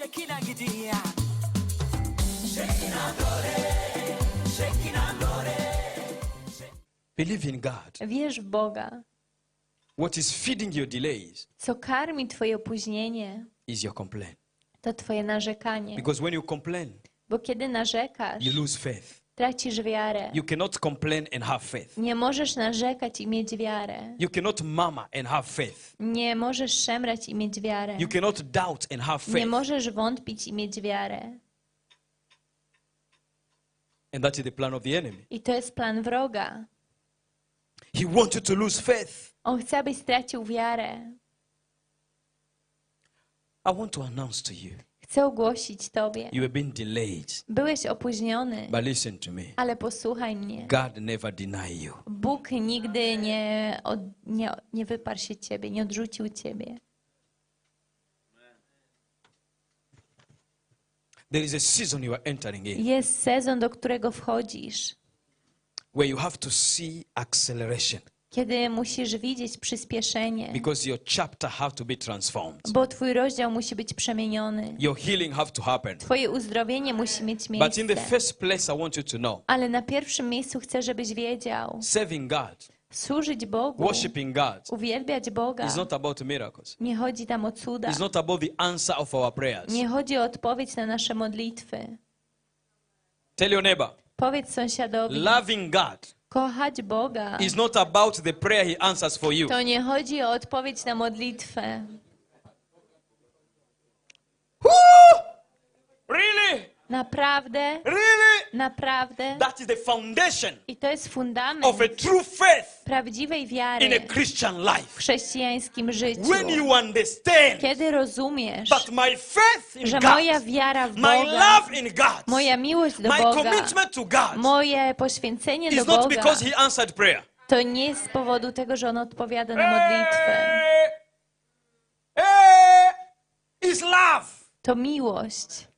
Shekina gidiya. Shekina glory, Shekina glory. Believe in God. Wierz w Boga. What is feeding your delays Co karmi twoje opóźnienie, is your complaint. to twoje narzekanie. Because when you complain, Bo kiedy narzekasz, you lose faith. Tracisz wiarę. You cannot complain and have faith. Nie możesz narzekać i mieć wiarę. You cannot murmur and have faith. Nie możesz szemrać i mieć wiarę. You cannot doubt and have Nie faith. możesz wątpić i mieć wiarę. And that is the plan of the enemy. I to jest plan wroga. He wants you to lose faith. On chce, abyś stracił wiarę. I want to announce to you Chcę ogłosić Tobie. you have been delayed. Byłeś opóźniony, But listen to me ale posłuchaj mnie. God never deny you. Bóg nigdy nie, od, nie, nie wyparł się Ciebie, nie odrzucił Ciebie. There is a season you are entering in Jest sezon, do którego wchodzisz, where you have to see acceleration kiedy musisz widzieć przyspieszenie, because your chapter have to be transformed. bo Twój rozdział musi być przemieniony. Your healing have to happen. Twoje uzdrowienie musi mieć But in the miejsce. first place, I want you to know Ale na pierwszym miejscu chcę, żebyś wiedział, serving God, służyć Bogu, worshiping God uwielbiać Boga. is not about miracles. Nie chodzi tam o cuda. It's not about the answer of our prayers. Nie chodzi o odpowiedź na nasze modlitwy. Tell your neighbor, Powiedz sąsiadowi, loving God kochać Boga is not about the prayer He answers for you. to nie chodzi o odpowiedź na modlitwę. Woo! Naprawdę, Really? naprawdę. That is the foundation I to jest fundament of a true faith prawdziwej in a wiary Christian w life. chrześcijańskim życiu. When you understand Kiedy rozumiesz, that my faith in że moja God, wiara w my Boga, love in God, moja miłość do my Boga, commitment to God moje poświęcenie do not Boga, because He answered prayer. to nie z powodu tego, że On odpowiada na modlitwę. Eh, eh, It's love. To miłość.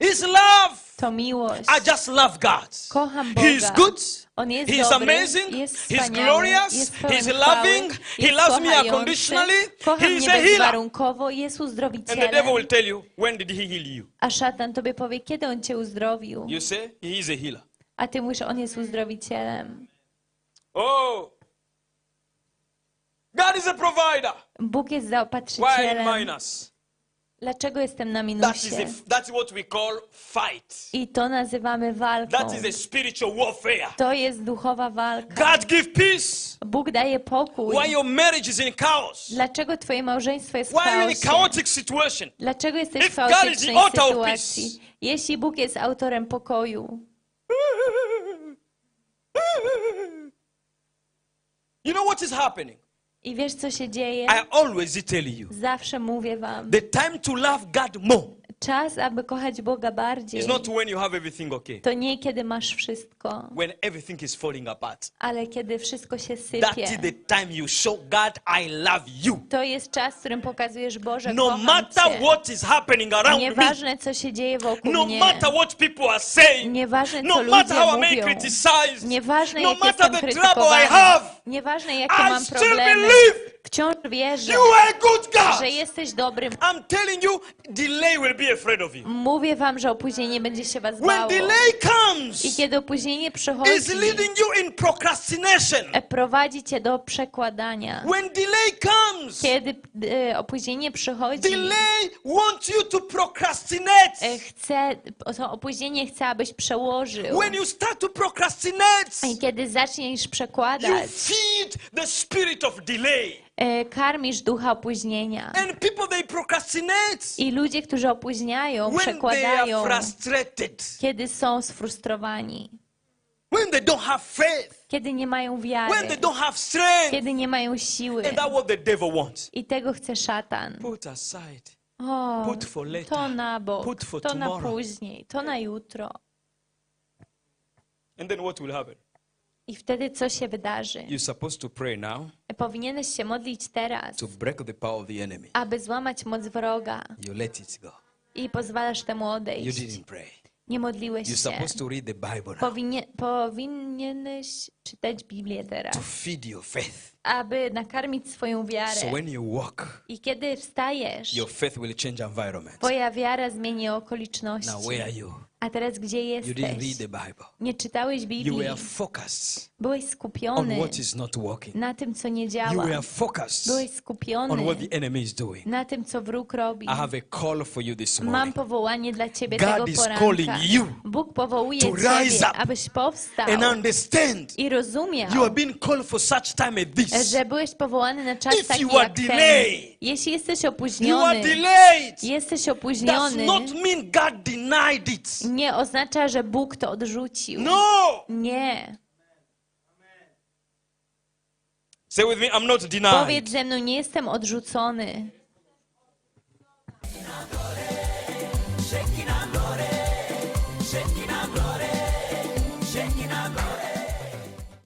It's love. To miłość. I just love God. Kocham He is good. On jest He is dobry, amazing. jest He's glorious. jest He's loving. He loves me unconditionally. Kocha He mnie is a healer. bezwarunkowo, jest And the devil will tell you, when did he heal you? A szatan tobie powie, kiedy on cię uzdrowił. You say, he is a healer. A ty mówisz, on jest uzdrowicielem. Oh. God is a provider. Bóg jest Why in minus? Dlaczego jestem na That is, minusie? a, that is what we call fight. I to nazywamy walką. That is a spiritual warfare. To jest duchowa walka. God give peace. Bóg daje pokój. Why your marriage is in chaos? Dlaczego twoje małżeństwo jest w Why are you in a chaosie? chaotic situation? Dlaczego jesteś If w God is the chaotycznej author of sytuacji? Jeśli Bóg jest autorem pokoju, You know what is happening? I wiesz, co się dzieje? I always tell you. Zawsze mówię wam, The time to love God more czas, aby kochać Boga bardziej, is not when you have everything okay. to nie kiedy masz wszystko, When everything is falling apart. ale kiedy wszystko się That is sypie. the time you show God I love you. To jest czas, w którym pokazujesz Boże, No kocham matter Cię. what is happening around me. Nieważne, co się dzieje wokół No mnie. matter what people are saying. Nieważne, No co matter how I ludzie may mówią. criticize. Nieważne, No jak matter jestem the trouble I krytykowany. have. Nieważne, jakie I mam still problemy. believe Wciąż wierzę, You are a good God. że jesteś dobrym. I'm telling you, delay will be afraid of you. Mówię wam, że opóźnienie będzie się was When bało. delay I comes, kiedy opóźnienie przychodzi, leading you in procrastination. e, prowadzi cię do przekładania. When delay comes, Kiedy e, opóźnienie przychodzi, delay wants you to procrastinate. e, chce, to opóźnienie chce, abyś przełożył. When you start to procrastinate, I kiedy zaczniesz you przekładać, feed the spirit of delay. E, karmisz ducha opóźnienia. And people they procrastinate I ludzie, którzy opóźniają, when they are przekładają, frustrated, kiedy są sfrustrowani, when they don't have faith, kiedy nie mają when wiary, they don't have strength. kiedy nie mają siły. And that's what the devil wants. I tego chce szatan. Put aside. O, Put for later. to na bok, Put for to na tomorrow. później, to na jutro. And then what will happen? I wtedy co się wydarzy? You're supposed to pray now Powinieneś się modlić teraz, to break the power of the enemy. aby złamać moc wroga You let it go. i pozwalasz temu You odejść. didn't pray. Nie modliłeś You're się. supposed to read the Bible now Powinie, powinieneś czytać Biblię teraz, to feed your faith. aby nakarmić swoją wiarę. So when you walk, I kiedy wstajesz, your faith will change environment. twoja wiara zmieni okoliczności. Now, where are you? A teraz gdzie You didn't read jesteś? the Bible. Nie czytałeś You Biblii. were focused Byłeś on skupiony what is not working. na tym, co nie You działa. were focused Byłeś on skupiony what the enemy is doing. na tym, co wróg robi. I have a call for you this Mam morning. powołanie dla ciebie God tego is poranka. calling you Bóg powołuje to rise ciebie, up abyś powstał And understand i rozumiał, you are being called for such time as this. że byłeś powołany na czas If taki you are jak ten. delayed, Jeśli jesteś You are opóźniony, delayed. jesteś Does opóźniony, not mean God denied it nie oznacza, że Bóg to odrzucił. No! Nie. Say with me, I'm not denied. Powiedz ze mną, nie jestem odrzucony.